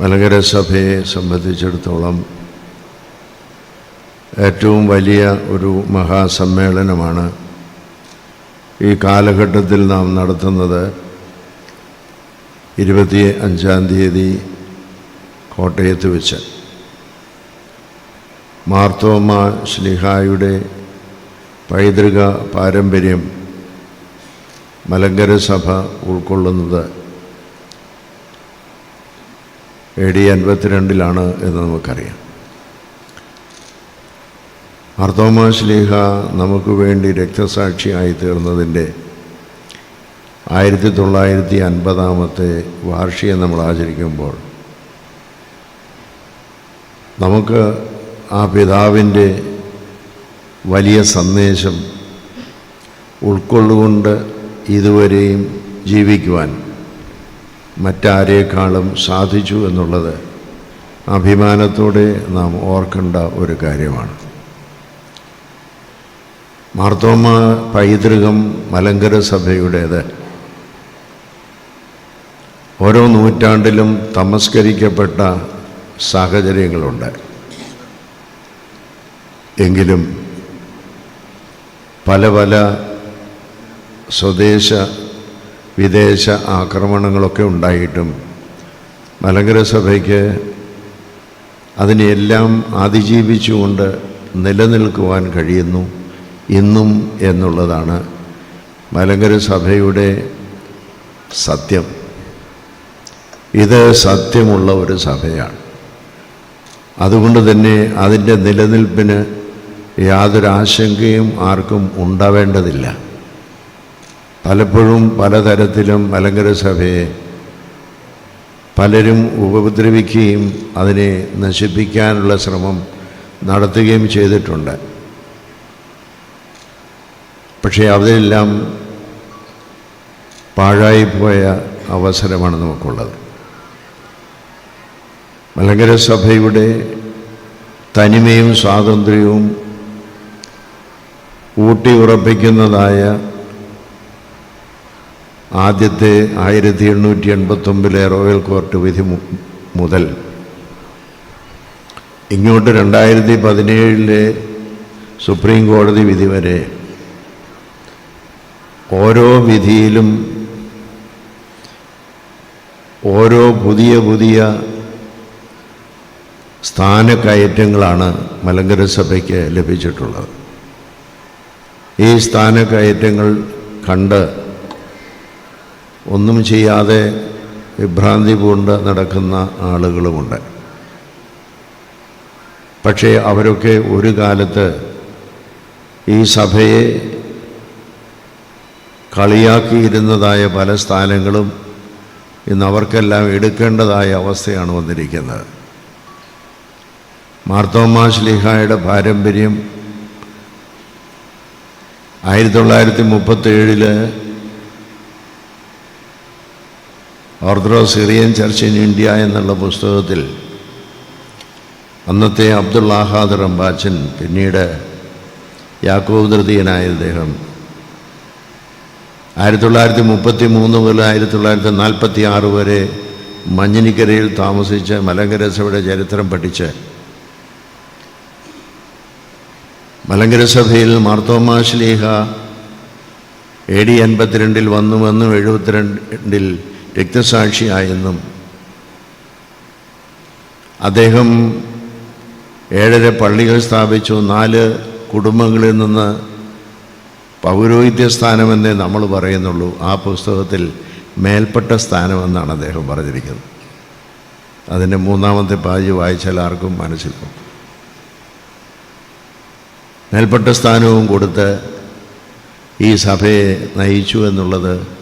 മലങ്കര സഭയെ സംബന്ധിച്ചിടത്തോളം ഏറ്റവും വലിയ ഒരു മഹാസമ്മേളനമാണ് ഈ കാലഘട്ടത്തിൽ നാം നടത്തുന്നത്. ഇരുപത്തി അഞ്ചാം തീയതി കോട്ടയത്ത് വെച്ച്. മാർത്തോമ ശ്ലിഹായുടെ പൈതൃക പാരമ്പര്യം മലങ്കര സഭ ഉൾക്കൊള്ളുന്നത് എ ഡി അൻപത്തിരണ്ടിലാണ് എന്ന് നമുക്കറിയാം. അർത്തോമാശ്ലീഹ ശ്ലീഹ നമുക്ക് വേണ്ടി രക്തസാക്ഷിയായി തീർന്നതിന്റെ ആയിരത്തി തൊള്ളായിരത്തി അൻപതാമത്തെ വാർഷികം നമ്മൾ ആചരിക്കുമ്പോൾ നമുക്ക് ആ പിതാവിന്റെ വലിയ സന്ദേശം ഉൾക്കൊള്ളുകൊണ്ട് ഇതുവരെയും ജീവിക്കുവാൻ മറ്റാരേക്കാളും സാധിച്ചു എന്നുള്ളത് അഭിമാനത്തോടെ നാം ഓർക്കേണ്ട ഒരു കാര്യമാണ്. മാർത്തോമ പൈതൃകം മലങ്കര സഭയുടേത്. ഓരോ നൂറ്റാണ്ടിലും തമസ്കരിക്കപ്പെട്ട സാഹചര്യങ്ങളുണ്ട്. എങ്കിലും പല പല സ്വദേശ വിദേശ ആക്രമണങ്ങളൊക്കെ ഉണ്ടായിട്ടും മലങ്കര സഭയ്ക്ക് അതിനെയെല്ലാം അതിജീവിച്ചുകൊണ്ട് നിലനിൽക്കുവാൻ കഴിയുന്നു ഇന്നും എന്നുള്ളതാണ് മലങ്കര സഭയുടെ സത്യം. ഇത് സത്യമുള്ള ഒരു സഭയാണ്. അതുകൊണ്ട് തന്നെ അതിന്റെ നിലനിൽപ്പിന് യാതൊരു ആശങ്കയും ആർക്കും ഉണ്ടാവേണ്ടതില്ല. പലപ്പോഴും പലതരത്തിലും മലങ്കര സഭയെ പലരും ഉപദ്രവിക്കുകയും അതിനെ നശിപ്പിക്കാനുള്ള ശ്രമം നടത്തുകയും ചെയ്തിട്ടുണ്ട്. പക്ഷേ അതെല്ലാം പാഴായിപ്പോയ അവസരമാണ് നമുക്കുള്ളത്. മലങ്കര സഭയുടെ തനിമയും സ്വാതന്ത്ര്യവും ഊട്ടി ഉറപ്പിക്കുന്നതായ ആദ്യത്തെ ആയിരത്തി എണ്ണൂറ്റി എൺപത്തൊമ്പതിലെ റോയൽ കോർട്ട് വിധി മുതൽ. ഇങ്ങോട്ട് രണ്ടായിരത്തി പതിനേഴിലെ സുപ്രീം കോടതി വിധി വരെ. ഓരോ വിധിയിലും ഓരോ പുതിയ പുതിയ സ്ഥാനക്കയറ്റങ്ങളാണ് മലങ്കര സഭയ്ക്ക് ലഭിച്ചിട്ടുള്ളത്. ഈ സ്ഥാനക്കയറ്റങ്ങൾ കണ്ട് ഒന്നും ചെയ്യാതെ വിഭ്രാന്തി പൂണ്ട് നടക്കുന്ന ആളുകളുമുണ്ട്. പക്ഷേ അവരൊക്കെ ഒരു കാലത്ത് ഈ സഭയെ കളിയാക്കിയിരുന്നതായ പല സ്ഥാനങ്ങളും ഇന്ന് അവർക്കെല്ലാം എടുക്കേണ്ടതായ അവസ്ഥയാണ് വന്നിരിക്കുന്നത്. മാർത്തോമാ ശ്ലീഹായുടെ പാരമ്പര്യം ആയിരത്തി തൊള്ളായിരത്തി മുപ്പത്തേഴിൽ Orthodox Syrian Church in India എന്നുള്ള പുസ്തകത്തിൽ അന്നത്തെ അബ്ദുള്ളാഹാദ് റംബാച്ചൻ പിന്നീട് യാക്കോബ് അദ്ദേഹം ആയിരത്തി തൊള്ളായിരത്തി മുപ്പത്തി മൂന്ന് മുതൽ ആയിരത്തി തൊള്ളായിരത്തി നാൽപ്പത്തി ആറ് വരെ മഞ്ഞിനിക്കരയിൽ താമസിച്ച് മലങ്കര സഭയുടെ ചരിത്രം പഠിച്ച് മലങ്കര സഭയിൽ മാർത്തോമാ ശ്ലീഹ എ ഡി എൺപത്തിരണ്ടിൽ വന്നുവെന്നും എഴുപത്തിരണ്ടിൽ രക്തസാക്ഷിയായെന്നും അദ്ദേഹം ഏഴര പള്ളികൾ സ്ഥാപിച്ചു നാല് കുടുംബങ്ങളിൽ നിന്ന് പൗരോഹിത്യ സ്ഥാനമെന്നേ നമ്മൾ പറയുന്നുള്ളൂ. ആ പുസ്തകത്തിൽ മേൽപ്പെട്ട സ്ഥാനമെന്നാണ് അദ്ദേഹം പറഞ്ഞിരിക്കുന്നത്. അതിന്റെ മൂന്നാമത്തെ പാജ് വായിച്ചാൽ ആർക്കും മനസ്സിലാവും. മേൽപ്പെട്ട സ്ഥാനവും കൊടുത്ത് ഈ സഭയെ നയിച്ചു എന്നുള്ളത്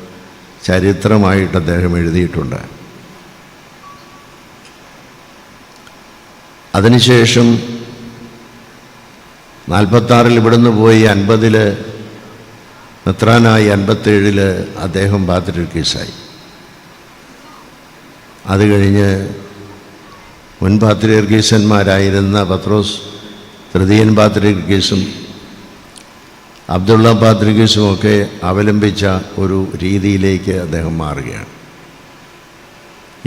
ചരിത്രമായിട്ട് അദ്ദേഹം എഴുതിയിട്ടുണ്ട്. അതിനുശേഷം നാൽപ്പത്താറിൽ ഇവിടുന്ന് പോയി അൻപതിൽ മെത്രാനായി അൻപത്തേഴിൽ അദ്ദേഹം പാത്രികീസായി അത് കഴിഞ്ഞ് മുൻ പാത്രികീസന്മാരായിരുന്ന പത്രോസ് തൃതീയൻ പാത്രികീസും അബ്ദുള്ള പാത്രികീസുമൊക്കെ അവലംബിച്ച ഒരു രീതിയിലേക്ക് അദ്ദേഹം മാറുകയാണ്.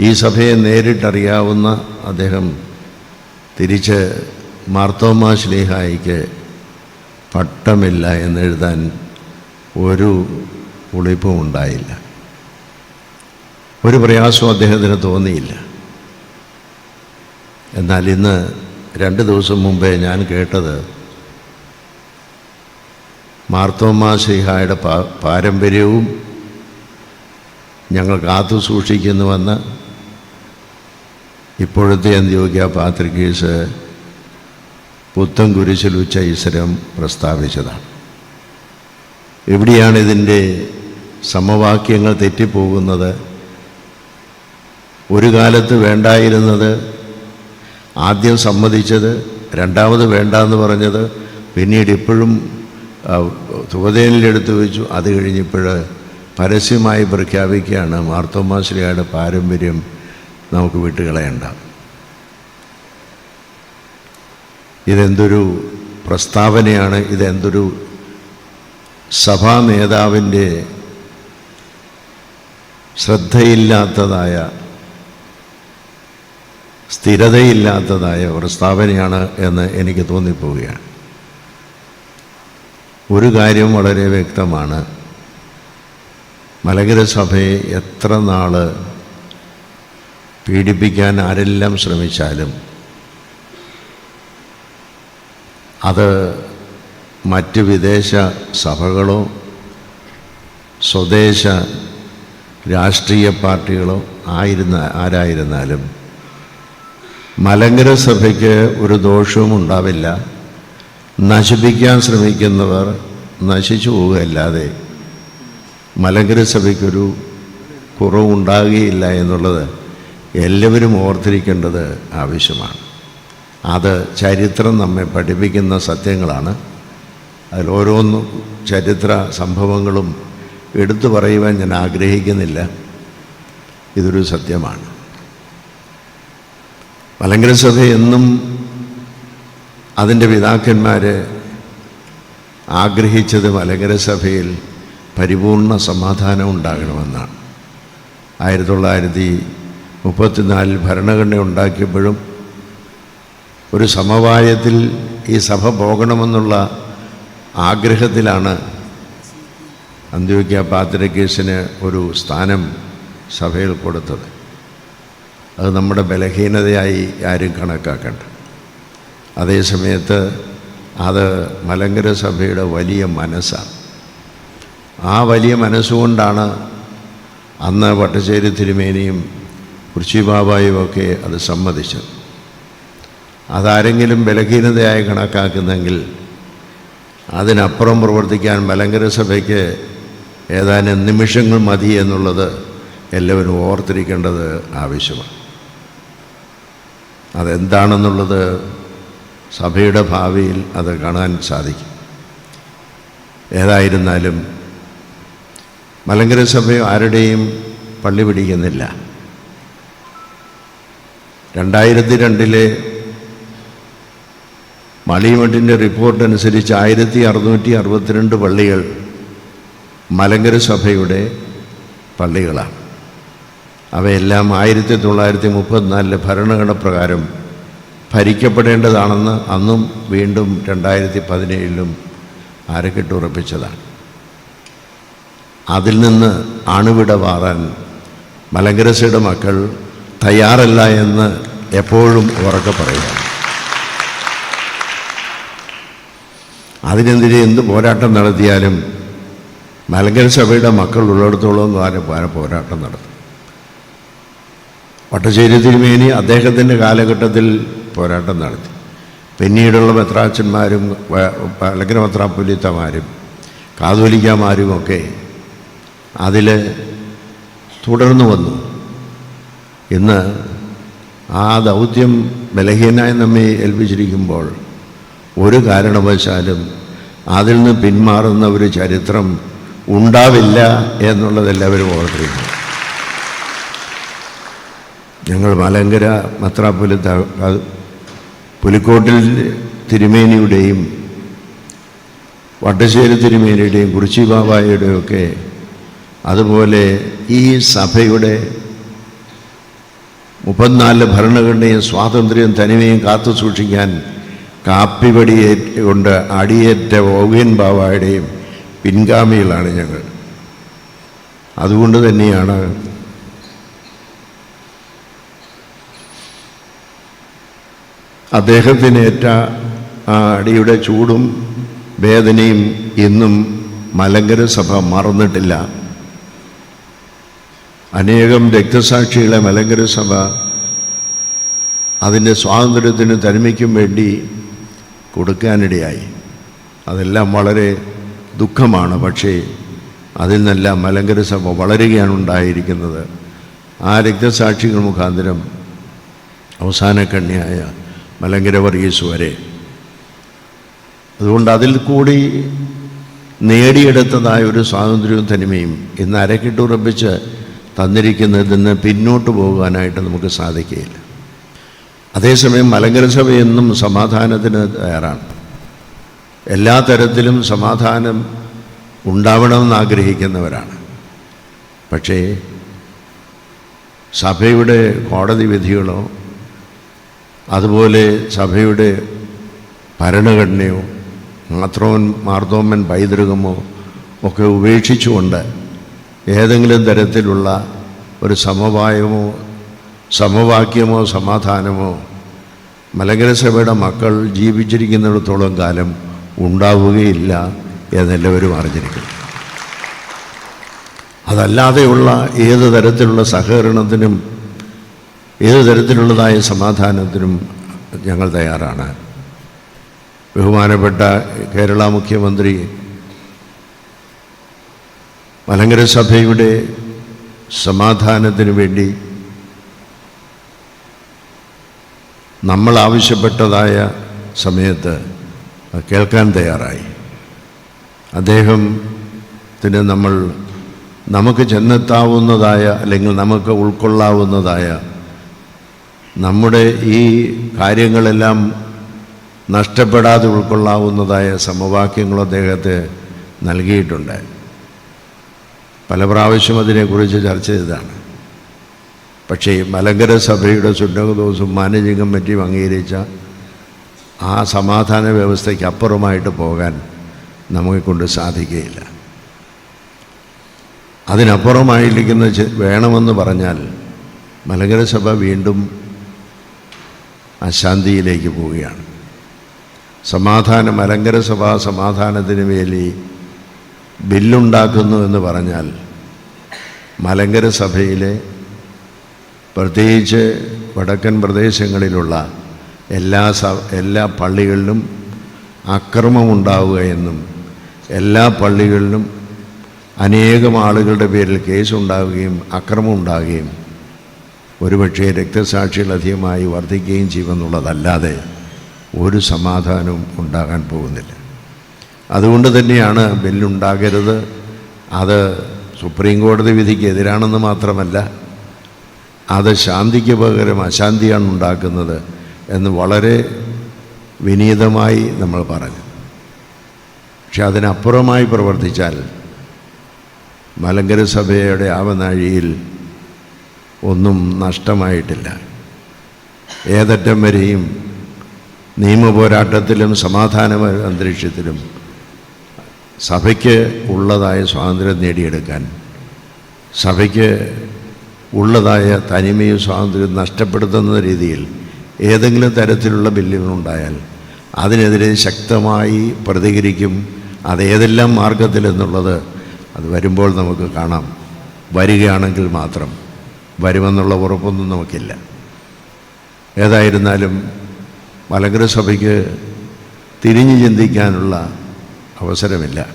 ഈ സഭയെ നേരിട്ടറിയാവുന്ന അദ്ദേഹം തിരിച്ച് മാർത്തോമാ ശ്ലീഹായിക്ക് പട്ടമില്ല എന്നെഴുതാൻ ഒരു ഉളിപ്പും ഉണ്ടായില്ല. ഒരു പ്രയാസവും അദ്ദേഹത്തിന് തോന്നിയില്ല. എന്നാൽ ഇന്ന് രണ്ട് ദിവസം മുമ്പേ ഞാൻ കേട്ടത് മാർത്തോമാ ശ്രീഹായുടെ പാ പാരമ്പര്യവും ഞങ്ങൾ കാത്തു സൂക്ഷിക്കുന്നുവെന്ന് ഇപ്പോഴത്തെ അന്ത്യോഗ്യ പാത്രികീസ് പുത്തൻ കുരിശിൽ ഉച്ച ഈശ്വരം പ്രസ്താവിച്ചതാണ്. എവിടെയാണ് ഇതിന്റെ സമവാക്യങ്ങൾ തെറ്റിപ്പോകുന്നത്? ഒരു കാലത്ത് വേണ്ടായിരുന്നത് ആദ്യം സമ്മതിച്ചത് രണ്ടാമത് വേണ്ടാന്ന് പറഞ്ഞത് പിന്നീട് ഇപ്പോഴും തുകതേനിലെടുത്ത് വെച്ചു. അത് കഴിഞ്ഞിപ്പോൾ പരസ്യമായി പ്രഖ്യാപിക്കുകയാണ് മാർത്തോമാശ്രീയുടെ പാരമ്പര്യം നമുക്ക് വിട്ടുകളയണ്ട. ഇതെന്തൊരു പ്രസ്താവനയാണ് ഇതെന്തൊരു സഭാ നേതാവിന്റെ ശ്രദ്ധയില്ലാത്തതായ സ്ഥിരതയില്ലാത്തതായ പ്രസ്താവനയാണ് എന്ന് എനിക്ക് തോന്നിപ്പോവുകയാണ്. ഒരു കാര്യം വളരെ വ്യക്തമാണ്. മലകര സഭയെ എത്ര നാൾ പീഡിപ്പിക്കാൻ ആരെല്ലാം ശ്രമിച്ചാലും അത് മറ്റ് വിദേശ സഭകളോ സ്വദേശ രാഷ്ട്രീയ പാർട്ടികളോ ആയിരുന്ന ആരായിരുന്നാലും മലങ്കര സഭയ്ക്ക് ഒരു ദോഷവും ഉണ്ടാവില്ല. നശിപ്പിക്കാൻ ശ്രമിക്കുന്നവർ നശിച്ചു പോവുകയല്ലാതെ മലങ്കര സഭയ്ക്കൊരു കുറവുണ്ടാകുകയില്ല എന്നുള്ളത് എല്ലാവരും ഓർത്തിരിക്കേണ്ടത് ആവശ്യമാണ്. അത് ചരിത്രം നമ്മെ പഠിപ്പിക്കുന്ന സത്യങ്ങളാണ്. അതിൽ ഓരോന്നും ചരിത്ര സംഭവങ്ങളും എടുത്തു പറയുവാൻ ഞാൻ ആഗ്രഹിക്കുന്നില്ല. ഇതൊരു സത്യമാണ്. മലങ്കര സഭ എന്നും അതിന്റെ പിതാക്കന്മാർ ആഗ്രഹിച്ചത് മലങ്കര സഭയിൽ പരിപൂർണ സമാധാനം ഉണ്ടാകണമെന്നാണ്. ആയിരത്തി തൊള്ളായിരത്തി മുപ്പത്തിനാലിൽ ഭരണഘടന ഉണ്ടാക്കിയപ്പോഴും ഒരു സമവായത്തിൽ ഈ സഭ പോകണമെന്നുള്ള ആഗ്രഹത്തിലാണ് അന്ത്യോക്യ പാത്രക്കേസിന് ഒരു സ്ഥാനം സഭയിൽ കൊടുത്തത്. അത് നമ്മുടെ ബലഹീനതയായി ആരും കണക്കാക്കണ്ട. അതേസമയത്ത് അത് മലങ്കര സഭയുടെ വലിയ മനസ്സാണ്. ആ വലിയ മനസ്സുകൊണ്ടാണ് അന്ന് വട്ടശ്ശേരി തിരുമേനിയും കുർച്ചിബാബായും ഒക്കെ അത് സമ്മതിച്ചത്. അതാരെങ്കിലും ബലഹീനതയായി കണക്കാക്കുന്നെങ്കിൽ അതിനപ്പുറം പ്രവർത്തിക്കാൻ മലങ്കര സഭയ്ക്ക് ഏതാനും നിമിഷങ്ങൾ മതി എന്നുള്ളത് എല്ലാവരും ഓർത്തിരിക്കേണ്ടത് ആവശ്യമാണ്. അതെന്താണെന്നുള്ളത് സഭയുടെ ഭാവിയിൽ അത് കാണാൻ സാധിക്കും. ഏതായിരുന്നാലും മലങ്കര സഭ ആരുടെയും പള്ളി പിടിക്കുന്നില്ല. രണ്ടായിരത്തി രണ്ടിലെ മളിമഠിന്റെ റിപ്പോർട്ട് അനുസരിച്ച് ആയിരത്തി അറുന്നൂറ്റി അറുപത്തിരണ്ട് പള്ളികൾ മലങ്കര സഭയുടെ പള്ളികളാണ്. അവയെല്ലാം ആയിരത്തി തൊള്ളായിരത്തി മുപ്പത്തിനാലിലെ ഭരണഘടന പ്രകാരം ഭരിക്കപ്പെടേണ്ടതാണെന്ന് അന്നും വീണ്ടും രണ്ടായിരത്തി പതിനേഴിലും അരക്കിട്ടുറപ്പിച്ചതാണ് അതിൽ നിന്ന് അണുവിട മാറാൻ മലങ്കരസയുടെ മക്കൾ തയ്യാറല്ല എന്ന് എപ്പോഴും ഉറക്കെ പറയുക അതിനെതിരെ എന്ത് പോരാട്ടം നടത്തിയാലും മലങ്കര സഭയുടെ മക്കൾ ഉള്ളിടത്തോളം ആരും പോ- പോരാട്ടം നടത്തും. വട്ടശ്ശേരി തിരുമേനി അദ്ദേഹത്തിന്റെ കാലഘട്ടത്തിൽ പോരാട്ടം നടത്തി. പിന്നീടുള്ള മെത്രാച്ചന്മാരും അല്ലെങ്കിൽ മെത്രാപ്പുലിത്തമാരും കാതോലിക്കമാരുമൊക്കെ അതിൽ തുടർന്നു വന്നു. ഇന്ന് ആ ദൗത്യം ബലഹീനായി നമ്മെ ഏൽപ്പിച്ചിരിക്കുമ്പോൾ ഒരു കാരണവശാലും അതിൽ നിന്ന് പിന്മാറുന്ന ഒരു ചരിത്രം ഉണ്ടാവില്ല എന്നുള്ളത് എല്ലാവരും ഓർത്തിരിക്കുന്നു ഞങ്ങൾ മലങ്കര മത്രാപുലത്ത പുലിക്കോട്ടിൽ തിരുമേനിയുടെയും വട്ടശ്ശേരി തിരുമേനിയുടെയും കുറിച്ചി ബാബായുടെയും ഒക്കെ അതുപോലെ ഈ സഭയുടെ മുപ്പത്തിനാല് ഭരണഘടനയും സ്വാതന്ത്ര്യവും തനിമയും കാത്തു സൂക്ഷിക്കാൻ കാപ്പിപടിയേറ്റ കൊണ്ട് അടിയേറ്റ ഓവിയൻ ബാബായുടെയും പിൻഗാമികളാണ് ഞങ്ങൾ. അതുകൊണ്ട് തന്നെയാണ് അദ്ദേഹത്തിനേറ്റ ആ അടിയുടെ ചൂടും വേദനയും ഇന്നും മലങ്കര സഭ മറന്നിട്ടില്ല. അനേകം രക്തസാക്ഷികളെ മലങ്കര സഭ അതിന്റെ സ്വാതന്ത്ര്യത്തിനും തനിമയ്ക്കും വേണ്ടി കൊടുക്കാനിടയായി. അതെല്ലാം വളരെ ദുഃഖമാണ്. പക്ഷേ അതിൽ നിന്നെല്ലാം മലങ്കര സഭ വളരുകയാണ് ഉണ്ടായിരിക്കുന്നത്. ആ രക്തസാക്ഷികൾ മുഖാന്തരം അവസാന കണ്ണിയായ മലങ്കര വർഗീസ് വരെ അതുകൊണ്ട് അതിൽ കൂടി നേടിയെടുത്തതായ ഒരു സ്വാതന്ത്ര്യവും തനിമയും ഇന്ന് അരക്കിട്ടുറപ്പിച്ച് തന്നിരിക്കുന്നതിൽ നിന്ന് പിന്നോട്ട് പോകാനായിട്ട് നമുക്ക് സാധിക്കുകയില്ല. അതേസമയം മലങ്കര സഭ എന്നും സമാധാനത്തിന് തയ്യാറാണ്. എല്ലാ തരത്തിലും സമാധാനം ഉണ്ടാവണമെന്ന് ആഗ്രഹിക്കുന്നവരാണ്. പക്ഷേ സഭയുടെ കോടതി വിധികളോ അതുപോലെ സഭയുടെ ഭരണഘടനയോ മാത്രോൻ മാർത്തോമൻ പൈതൃകമോ ഒക്കെ ഉപേക്ഷിച്ചുകൊണ്ട് ഏതെങ്കിലും തരത്തിലുള്ള ഒരു സമവായമോ സമവാക്യമോ സമാധാനമോ മലങ്കര സഭയുടെ മക്കൾ ജീവിച്ചിരിക്കുന്നിടത്തോളം കാലം ഉണ്ടാവുകയില്ല എന്നെല്ലാവരും അറിഞ്ഞിരിക്കുന്നു. അതല്ലാതെയുള്ള ഏത് തരത്തിലുള്ള സഹകരണത്തിനും ഏത് തരത്തിലുള്ളതായ സമാധാനത്തിനും ഞങ്ങൾ തയ്യാറാണ്. ബഹുമാനപ്പെട്ട കേരള മുഖ്യമന്ത്രി മലങ്കര സഭയുടെ സമാധാനത്തിന് വേണ്ടി നമ്മൾ ആവശ്യപ്പെട്ടതായ സമയത്ത് കേൾക്കാൻ തയ്യാറായി. അദ്ദേഹത്തിന് നമ്മൾ നമുക്ക് ചെന്നെത്താവുന്നതായ അല്ലെങ്കിൽ നമുക്ക് ഉൾക്കൊള്ളാവുന്നതായ നമ്മുടെ ഈ കാര്യങ്ങളെല്ലാം നഷ്ടപ്പെടാതെ ഉൾക്കൊള്ളാവുന്നതായ സമവാക്യങ്ങൾ അദ്ദേഹത്തെ നൽകിയിട്ടുണ്ട്. പല പ്രാവശ്യം അതിനെക്കുറിച്ച് ചർച്ച ചെയ്തതാണ്. പക്ഷേ മലങ്കര സഭയുടെ സുന്നകദോസും മാനേജിംഗ് കമ്മിറ്റിയും അംഗീകരിച്ച ആ സമാധാന വ്യവസ്ഥയ്ക്ക് അപ്പുറമായിട്ട് പോകാൻ നമുക്ക് കൊണ്ട് സാധിക്കുകയില്ല. അതിനപ്പുറമായിരിക്കുന്ന വേണമെന്ന് പറഞ്ഞാൽ മലങ്കര സഭ വീണ്ടും അശാന്തിയിലേക്ക് പോവുകയാണ്. സമാധാനം അലങ്കര സഭാ സമാധാനത്തിന് വേണ്ടി ബില്ലുണ്ടാക്കുന്നു എന്ന് പറഞ്ഞാൽ മലങ്കര സഭയിലെ പ്രത്യേകിച്ച് വടക്കൻ പ്രദേശങ്ങളിലുള്ള എല്ലാ സ എല്ലാ പള്ളികളിലും അക്രമമുണ്ടാവുക എന്നും എല്ലാ പള്ളികളിലും അനേകം ആളുകളുടെ പേരിൽ കേസുണ്ടാവുകയും അക്രമം ഉണ്ടാവുകയും ഒരുപക്ഷെ രക്തസാക്ഷികൾ അധികമായി വർദ്ധിക്കുകയും ചെയ്യുമെന്നുള്ളതല്ലാതെ ഒരു സമാധാനവും ഉണ്ടാകാൻ പോകുന്നില്ല. അതുകൊണ്ട് തന്നെയാണ് ബില്ലുണ്ടാകരുത്. അത് സുപ്രീം കോടതി വിധിക്ക് എതിരാണെന്ന് മാത്രമല്ല അത് ശാന്തിക്ക് പകരം അശാന്തിയാണ് ഉണ്ടാക്കുന്നത് എന്ന് വളരെ വിനീതമായി നമ്മൾ പറഞ്ഞു. പക്ഷെ അതിനപ്പുറമായി പ്രവർത്തിച്ചാൽ മലങ്കര സഭയുടെ ആവനാഴിയിൽ ഒന്നും നഷ്ടമായിട്ടില്ല. ഏതറ്റം വരെയും നിയമപോരാട്ടത്തിലും സമാധാന അന്തരീക്ഷത്തിലും സഭയ്ക്ക് ഉള്ളതായ സ്വാതന്ത്ര്യം നേടിയെടുക്കാൻ സഭയ്ക്ക് ഉള്ളതായ തനിമയും സ്വാതന്ത്ര്യവും നഷ്ടപ്പെടുത്തുന്ന രീതിയിൽ ഏതെങ്കിലും തരത്തിലുള്ള ബില്ലുകളുണ്ടായാൽ അതിനെതിരെ ശക്തമായി പ്രതികരിക്കും. അതേതെല്ലാം മാർഗത്തിലെന്നുള്ളത് അത് വരുമ്പോൾ നമുക്ക് കാണാം. വരികയാണെങ്കിൽ മാത്രം. വരുമെന്നുള്ള ഉറപ്പൊന്നും നമുക്കില്ല. ഏതായിരുന്നാലും മലങ്കര സഭയ്ക്ക് തിരിഞ്ഞു ചിന്തിക്കാനുള്ള അവസരമില്ല.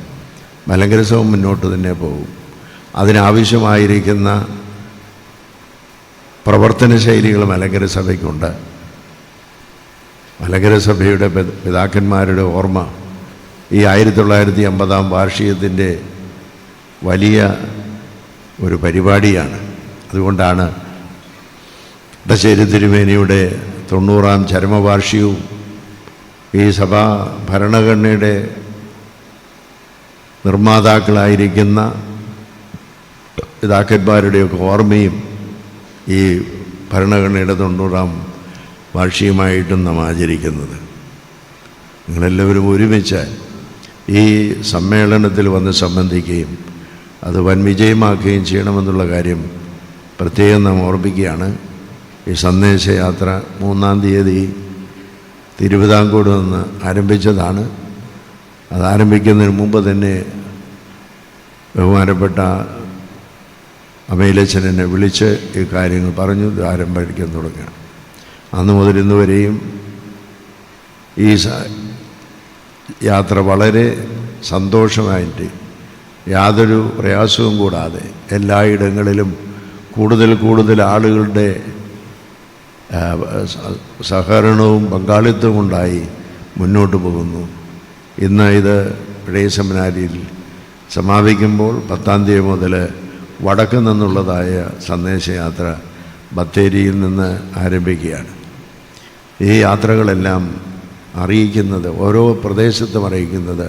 മലങ്കര സഭ മുന്നോട്ട് തന്നെ പോകും. അതിനാവശ്യമായിരിക്കുന്ന പ്രവർത്തന ശൈലികൾ മലങ്കര സഭയ്ക്കുണ്ട് മലങ്കര സഭയുടെ പിതാക്കന്മാരുടെ ഓർമ്മ ഈ ആയിരത്തി തൊള്ളായിരത്തി അമ്പതാം വാർഷികത്തിന്റെ വലിയ ഒരു പരിപാടിയാണ്. അതുകൊണ്ടാണ് ഇടശ്ശേരി തിരുമേനിയുടെ തൊണ്ണൂറാം ചരമവാർഷികവും ഈ സഭാ ഭരണഘടനയുടെ നിർമ്മാതാക്കളായിരിക്കുന്ന പിതാക്കന്മാരുടെയൊക്കെ ഓർമ്മയും ഈ ഭരണഘടനയുടെ തൊണ്ണൂറാം വാർഷികമായിട്ടും നാം ആചരിക്കുന്നത്. നിങ്ങളെല്ലാവരും ഒരുമിച്ച് ഈ സമ്മേളനത്തിൽ വന്ന് സംബന്ധിക്കുകയും അത് വൻ വിജയമാക്കുകയും ചെയ്യണമെന്നുള്ള കാര്യം പ്രത്യേകം നാം ഓർമ്മിക്കുകയാണ് ഈ സന്ദേശയാത്ര മൂന്നാം തീയതി തിരുവിതാംകൂട് നിന്ന് ആരംഭിച്ചതാണ്. അത് ആരംഭിക്കുന്നതിന് മുമ്പ് തന്നെ ബഹുമാനപ്പെട്ട അമേലച്ചൻ എന്നെ വിളിച്ച് ഈ കാര്യങ്ങൾ പറഞ്ഞു. ഇത് ആരംഭിക്കാൻ തുടങ്ങുകയാണ്. അന്ന് മുതൽ ഇന്ന് വരെയും ഈ യാത്ര വളരെ സന്തോഷമായിട്ട് യാതൊരു പ്രയാസവും കൂടാതെ എല്ലായിടങ്ങളിലും കൂടുതൽ കൂടുതൽ ആളുകളുടെ സഹകരണവും പങ്കാളിത്തവും ഉണ്ടായി മുന്നോട്ട് പോകുന്നു. ഇന്ന് ഇത് പഴയ സെമിനാരിയിൽ സമാപിക്കുമ്പോൾ പത്താം തീയതി മുതൽ വടക്ക് നിന്നുള്ളതായ സന്ദേശയാത്ര ബത്തേരിയിൽ നിന്ന് ആരംഭിക്കുകയാണ്. ഈ യാത്രകളെല്ലാം അറിയിക്കുന്നത് ഓരോ പ്രദേശത്തും അറിയിക്കുന്നത്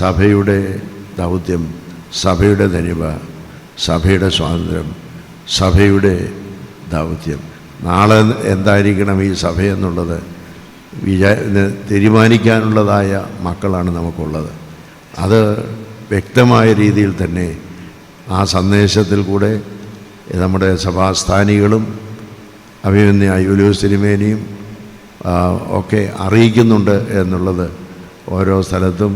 സഭയുടെ ദൗത്യം സഭയുടെ ധനിമ സഭയുടെ സ്വാതന്ത്ര്യം സഭയുടെ ദൗത്യം. നാളെ എന്തായിരിക്കണം ഈ സഭ എന്നുള്ളത് വിചാ തീരുമാനിക്കാനുള്ളതായ മക്കളാണ് നമുക്കുള്ളത്. അത് വ്യക്തമായ രീതിയിൽ തന്നെ ആ സന്ദേശത്തിൽ കൂടെ നമ്മുടെ സഭാസ്ഥാനികളും അഭിമന്യ യൂലിയോസ് തിരുമേനിയും ഒക്കെ അറിയിക്കുന്നുണ്ട് എന്നുള്ളത് ഓരോ സ്ഥലത്തും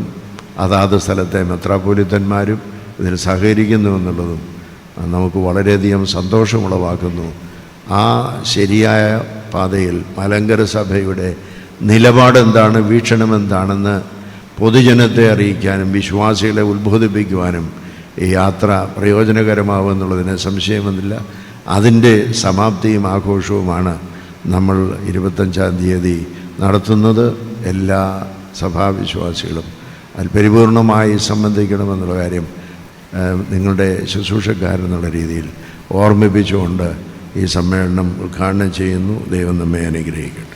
അതാത് സ്ഥലത്തെ മെത്രാപോലിത്തന്മാരും ഇതിന് സഹകരിക്കുന്നു എന്നുള്ളതും നമുക്ക് വളരെയധികം സന്തോഷമുളവാക്കുന്നു. ആ ശരിയായ പാതയിൽ മലങ്കര സഭയുടെ നിലപാടെന്താണ് വീക്ഷണം എന്താണെന്ന് പൊതുജനത്തെ അറിയിക്കാനും വിശ്വാസികളെ ഉത്ബോധിപ്പിക്കുവാനും ഈ യാത്ര പ്രയോജനകരമാവുമെന്നുള്ളതിന് സംശയമൊന്നുമില്ല. അതിന്റെ സമാപ്തിയും ആഘോഷവുമാണ് നമ്മൾ ഇരുപത്തഞ്ചാം തീയതി നടത്തുന്നത്. എല്ലാ സഭാവിശ്വാസികളും അതിൽ പരിപൂർണമായി സംബന്ധിക്കണമെന്നുള്ള കാര്യം നിങ്ങളുടെ ശുശ്രൂഷക്കാരെന്നുള്ള രീതിയിൽ ഓർമ്മിപ്പിച്ചുകൊണ്ട് ഈ സമ്മേളനം ഉദ്ഘാടനം ചെയ്യുന്നു. ദൈവം നമ്മെ അനുഗ്രഹിക്കട്ടെ.